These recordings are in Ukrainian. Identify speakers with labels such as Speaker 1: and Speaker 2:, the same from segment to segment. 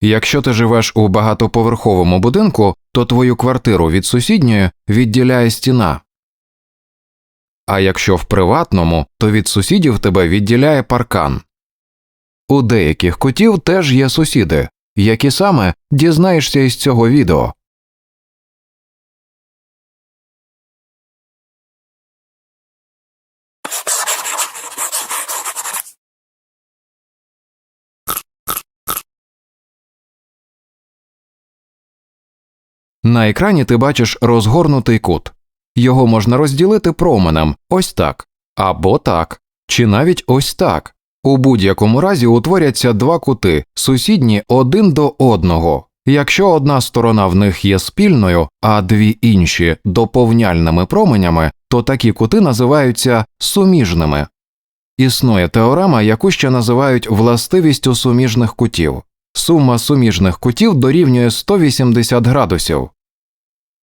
Speaker 1: Якщо ти живеш у багатоповерховому будинку, то твою квартиру від сусідньої відділяє стіна. А якщо в приватному, то від сусідів тебе відділяє паркан. У деяких котів теж є сусіди, які саме дізнаєшся із цього відео. На екрані ти бачиш розгорнутий кут. Його можна розділити променем ось так, або так, чи навіть ось так. У будь-якому разі утворяться два кути, сусідні один до одного. Якщо одна сторона в них є спільною, а дві інші доповняльними променями, то такі кути називаються суміжними. Існує теорема, яку ще називають властивістю суміжних кутів. Сума суміжних кутів дорівнює 180 градусів.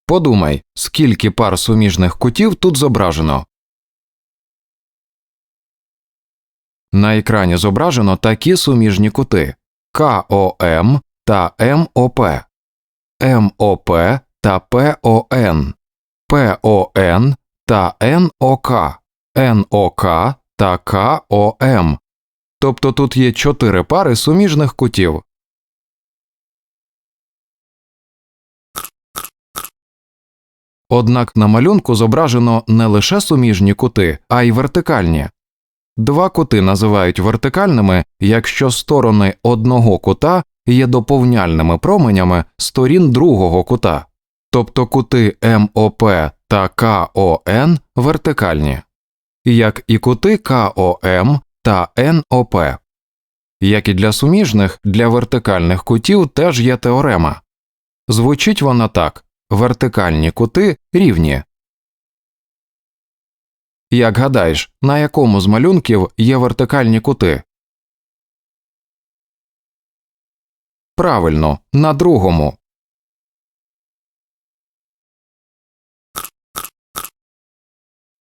Speaker 1: Подумай, скільки пар суміжних кутів тут зображено. На екрані зображено такі суміжні кути КОМ та МОП, МОП та ПОН, ПОН та НОК, НОК та КОМ. Тобто тут є чотири пари суміжних кутів. Однак на малюнку зображено не лише суміжні кути, а й вертикальні. Два кути називають вертикальними, якщо сторони одного кута є доповняльними променями сторін другого кута, тобто кути МОП та КОН вертикальні, як і кути КОМ та НОП. Як і для суміжних, для вертикальних кутів теж є теорема. Звучить вона так вертикальні кути рівні. Як гадаєш, на якому з малюнків є вертикальні кути? Правильно, на другому.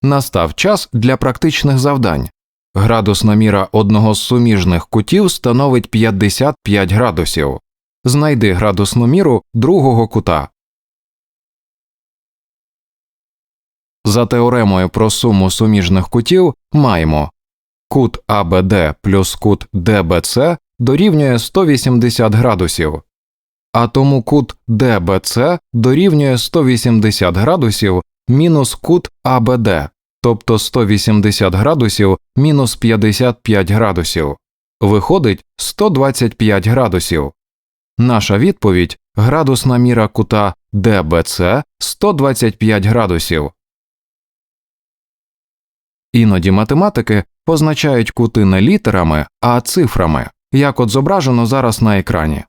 Speaker 1: Настав час для практичних завдань. Градусна міра одного з суміжних кутів становить 55 градусів. Знайди градусну міру другого кута. За теоремою про суму суміжних кутів маємо кут АБД плюс кут ДБЦ дорівнює 180 градусів, а тому кут ДБЦ дорівнює 180 градусів мінус кут АБД, тобто 180 градусів мінус 55 градусів. Виходить 125 градусів. Наша відповідь градусна міра кута ДБЦ 125 градусів. Іноді математики позначають кути не літерами, а цифрами, як от зображено зараз на екрані.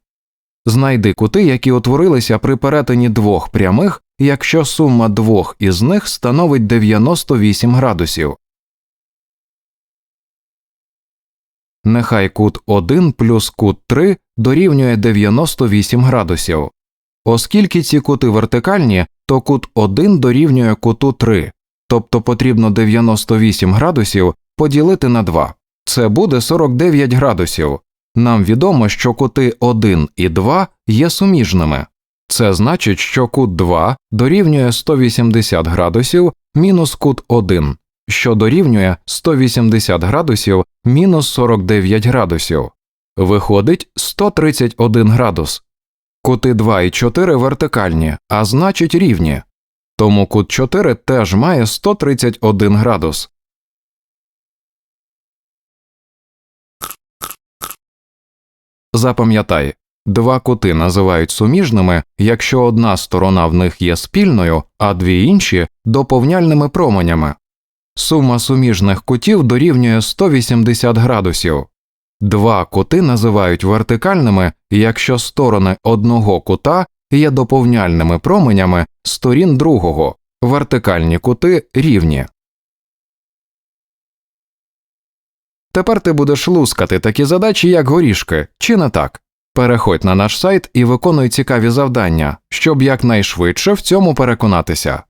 Speaker 1: Знайди кути, які утворилися при перетині двох прямих, якщо сума двох із них становить 98 градусів. Нехай кут 1 плюс кут 3 дорівнює 98 градусів. Оскільки ці кути вертикальні, то кут 1 дорівнює куту 3, тобто потрібно 98 градусів поділити на 2. Це буде 49 градусів. Нам відомо, що кути 1 і 2 є суміжними. Це значить, що кут 2 дорівнює 180 градусів мінус кут 1, що дорівнює 180 градусів мінус 49 градусів. Виходить 131 градус. Кути 2 і 4 вертикальні, а значить рівні. Тому кут 4 теж має 131 градус. Запам'ятай, два кути називають суміжними, якщо одна сторона в них є спільною, а дві інші доповняльними променями. Сума суміжних кутів дорівнює 180 градусів. Два кути називають вертикальними, якщо сторони одного кута є доповняльними променями сторін другого, вертикальні кути рівні. Тепер ти будеш лускати такі задачі, як горішки, чи не так? Переходь на наш сайт і виконуй цікаві завдання, щоб якнайшвидше в цьому переконатися.